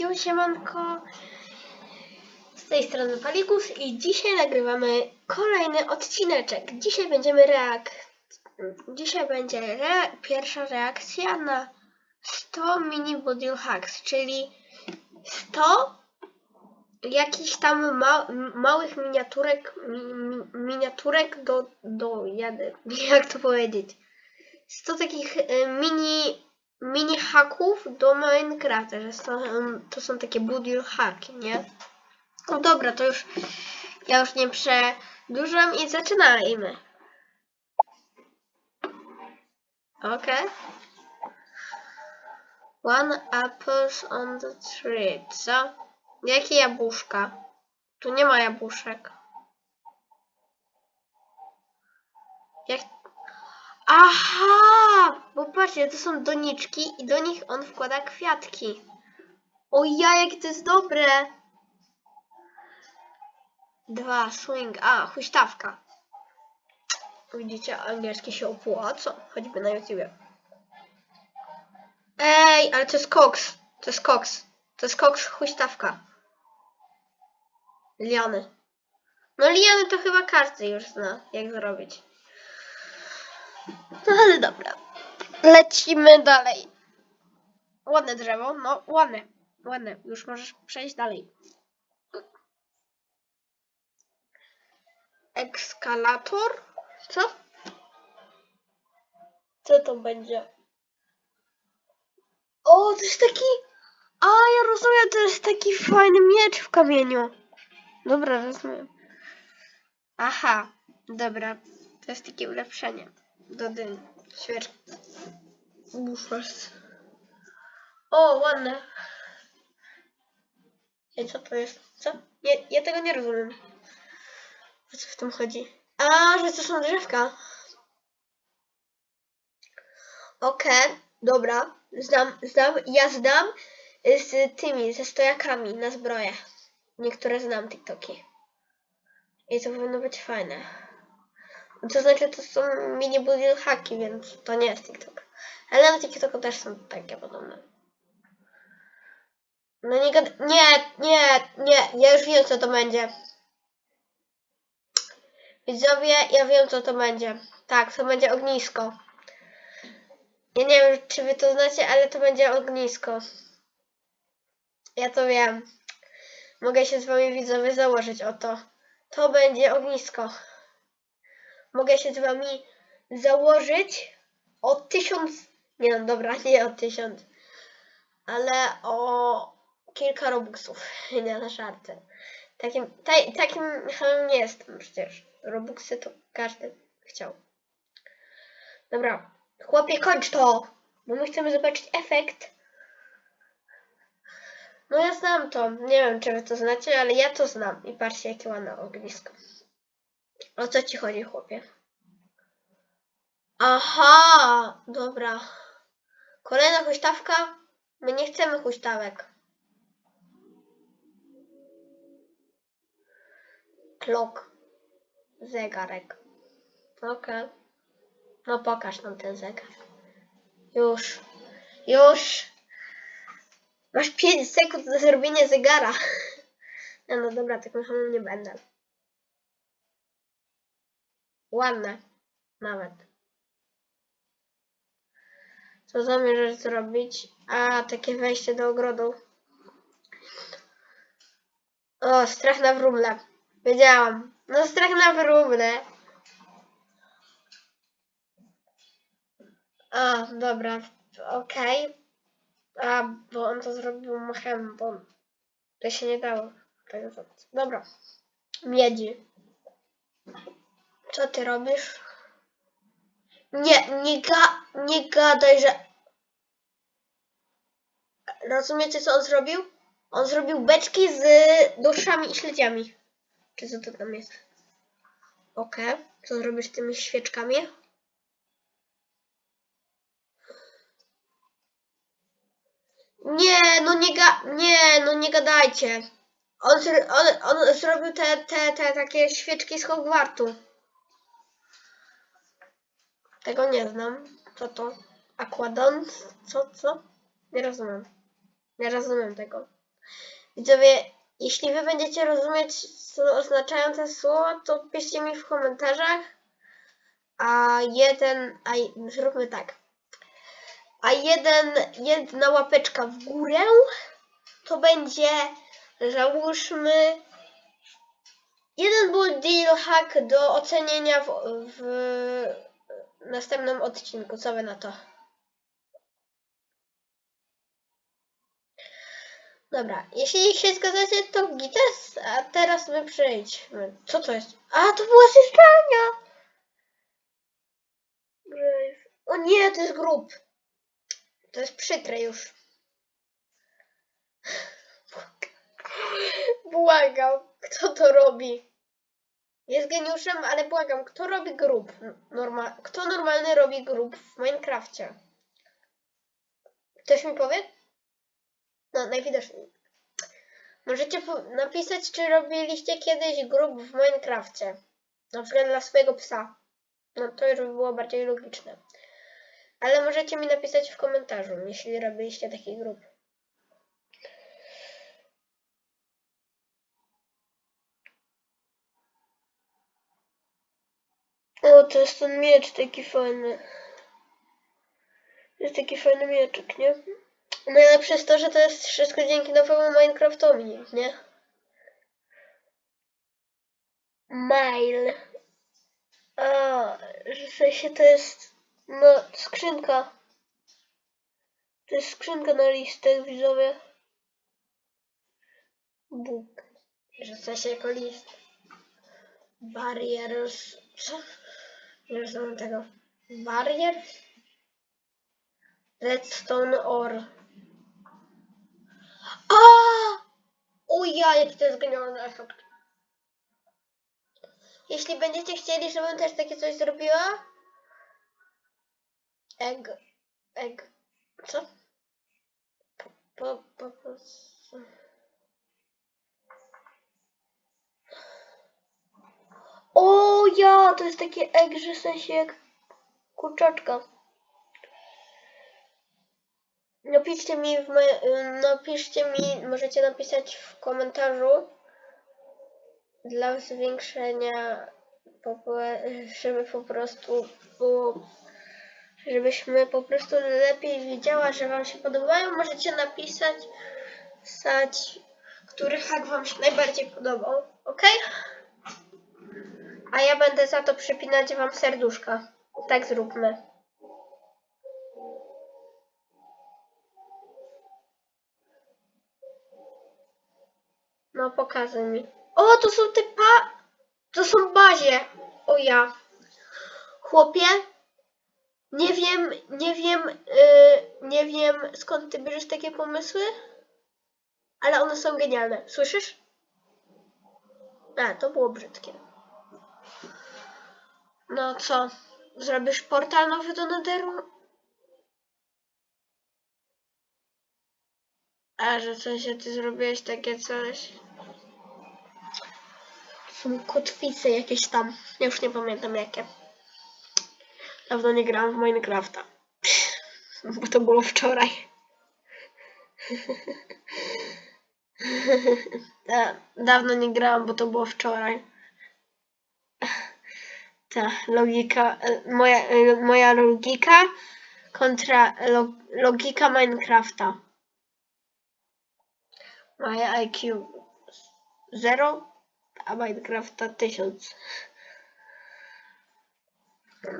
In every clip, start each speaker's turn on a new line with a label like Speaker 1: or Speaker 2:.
Speaker 1: Jo, siemanko. Z tej strony Palikus i dzisiaj nagrywamy kolejny odcineczek. Dzisiaj będziemy reak... Dzisiaj będzie pierwsza reakcja na 100 mini body hacks, czyli 100 jakichś tam ma... małych miniaturek mi... mi- miniaturek do... do... jak to powiedzieć? 100 takich e, mini mini haków do Minecrafta, że to, to są takie budil haki, nie? No dobra, to już ja już nie przedłużam i zaczynajmy. Okay. One apples on the tree. Co? Jakie jabłuszka? Tu nie ma jabłuszek. Jak Aha! Bo patrzcie, to są doniczki i do nich on wkłada kwiatki. O ja, jakie to jest dobre! Dwa, swing, a, huśtawka. Widzicie, angielski się opłaca, choćby na YouTubie. Ej, ale to jest koks. To jest koks. To jest koks, huśtawka. Liany. No liany to chyba każdy już zna, jak zrobić. No ale dobra. Lecimy dalej. Ładne drzewo, no ładne. Ładne. Już możesz przejść dalej. Ekskalator? Co? Co to będzie? O, to jest taki... A, ja rozumiem, to jest taki fajny miecz w kamieniu. Dobra, rozumiem. Aha, dobra. To jest takie ulepszenie do dyni. Świeczki. Bufers. O, ładne. I co to jest? Co? Ja, ja tego nie rozumiem. O co w tym chodzi? A, że to są drzewka. Okej, dobra. Znam, znam. Ja znam z tymi, ze stojakami na zbroję. Niektóre znam TikToki. I to powinno być fajne. To znaczy, to są mini budil haki, więc to nie jest TikTok. Ale na TikToku też są takie podobne. No nie gad... Nie, nie, nie, ja już wiem co to będzie. Widzowie, ja wiem co to będzie. Tak, to będzie ognisko. Ja nie wiem, czy wy to znacie, ale to będzie ognisko. Ja to wiem. Mogę się z wami widzowie założyć o to. To będzie ognisko mogę się z wami założyć o tysiąc, nie no dobra, nie o tysiąc, ale o kilka robuxów, nie na żarty. Takim, taj, takim hamem nie jestem przecież. Robuxy to każdy chciał. Dobra, chłopie kończ to, bo my chcemy zobaczyć efekt. No ja znam to, nie wiem czy wy to znacie, ale ja to znam i patrzcie jakie ładne ognisko. O co ci chodzi, chłopie? Aha, dobra. Kolejna huśtawka? My nie chcemy huśtawek. Klok. Zegarek. Okej. No pokaż nam ten zegar. Już. Już. Masz 5 sekund na zrobienie zegara. No, no dobra, takim hamem nie będę. Ładne. Nawet. Co zamierzasz zrobić? A, takie wejście do ogrodu. O, strach na wróble. Wiedziałam. No, strach na wróble. A, dobra. Okej. A, bo on to zrobił machem, bo to się nie dało tego. Dobra. Miedzi. Co ty robisz? Nie, nie, ga, nie gadaj, że... Rozumiecie, co on zrobił? On zrobił beczki z duszami i śledziami. Czy co to tam jest? Okej. Co zrobisz z tymi świeczkami? Nie, no nie ga... Nie, no nie gadajcie. On, on, on zrobił te, te, te takie świeczki z Hogwartu. Tego nie znam. Co to? Aquadon? Co, co? Nie rozumiem. Nie rozumiem tego. Widzowie, jeśli wy będziecie rozumieć, co oznaczają te słowa, to piszcie mi w komentarzach. A jeden, a zróbmy tak. A jeden, jedna łapeczka w górę to będzie, załóżmy, jeden był deal hack do ocenienia w, w następnym odcinku. Co wy na to? Dobra, jeśli się zgadzacie, to gites, a teraz my przejdźmy. Co to jest? A, to była! Brave. O nie, to jest grób. To jest przykre już. Błagam, kto to robi? Jest geniuszem, ale błagam, kto robi grób? Norma kto normalny robi grób w Minecrafcie? Ktoś mi powie? No, najwidoczniej. Możecie napisać, czy robiliście kiedyś grób w Minecrafcie. Na przykład dla swojego psa. No to już by było bardziej logiczne. Ale możecie mi napisać w komentarzu, jeśli robiliście taki grób. O, to jest ten miecz taki fajny. Jest taki fajny mieczek, nie? Najlepsze jest to, że to jest wszystko dzięki nowemu Minecraftowi, nie? Mail. A, w sensie to jest no, skrzynka. To jest skrzynka na listek, widzowie. Bóg. W sensie jako list. Barriers. Co? Rozumiem tego. Barriers? Redstone ore. A! O ja, to jest genialny efekt. Jeśli będziecie chcieli, żebym też takie coś zrobiła, egg, egg, co? Po, po, po, po, o ja, to jest takie w sensie jak kurczaczka. Napiszcie mi, w moje, napiszcie mi, możecie napisać w komentarzu dla zwiększenia, żeby po prostu było, żebyśmy po prostu lepiej wiedziała, że Wam się podobają. Możecie napisać, pisać, który hack Wam się najbardziej podobał, ok? A ja będę za to przypinać Wam serduszka. Tak zróbmy. No, pokazuj mi. O, to są te pa... To są bazie. O ja. Chłopie, nie wiem, nie wiem, yy, nie wiem skąd ty bierzesz takie pomysły, ale one są genialne. Słyszysz? A, to było brzydkie. No co? Zrobisz portal nowy do Netheru? A, że w sensie ty zrobiłeś takie coś. Są kotwice jakieś tam. Ja już nie pamiętam jakie. Dawno nie grałam w Minecrafta. Bo to było wczoraj. Dawno nie grałam, bo to było wczoraj. Ta logika, e, moja, e, moja logika kontra lo, logika Minecrafta. Moje IQ 0, a Minecrafta 1000.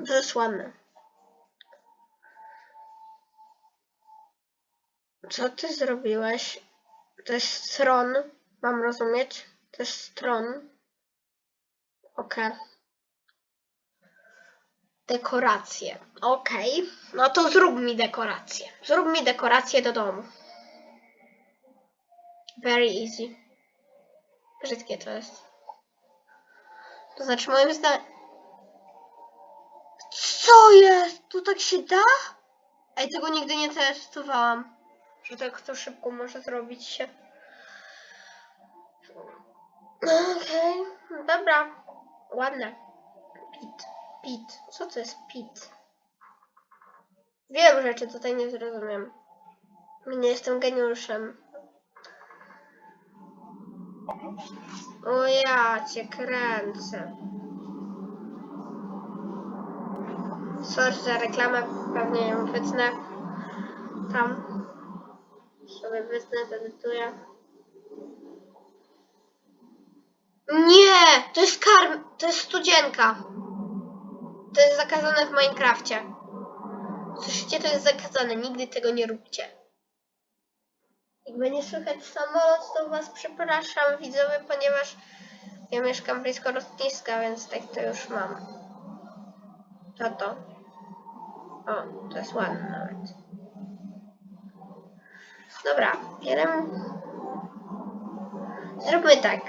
Speaker 1: To. Co ty zrobiłeś? To jest stron, mam rozumieć? To jest stron. Okej. Dekoracje. Okej. No to zrób mi dekorację. Zrób mi dekorację do domu. Very easy. Brzydkie to jest. To znaczy moim zdaniem... Co jest? Tu tak się da? Ej, tego nigdy nie testowałam. Że tak to szybko może zrobić się. Okej, dobra. Ładne. Pit. Co to jest pit? Wielu rzeczy tutaj nie zrozumiem. Nie jestem geniuszem. O ja cię kręcę. Sorry za reklamę, pewnie ją wytnę. Tam. Sobie wytnę, zedytuję. Nie! To jest karm... To jest studzienka. To jest zakazane w Minecrafcie. Słyszycie, to jest zakazane. Nigdy tego nie róbcie. Jak będzie słychać samolot, to was przepraszam, widzowie, ponieważ ja mieszkam blisko lotniska, więc tak to już mam. To to. O, to jest ładne nawet. Dobra, jeden. Zróbmy tak.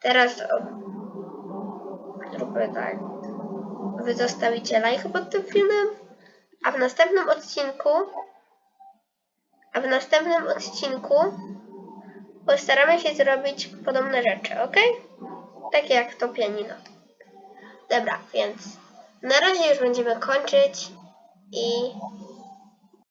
Speaker 1: Teraz zróbmy tak. Wy zostawicie lajka pod tym filmem, a w następnym odcinku a w następnym odcinku postaramy się zrobić podobne rzeczy, ok? Takie jak to pianino. Dobra, więc na razie już będziemy kończyć i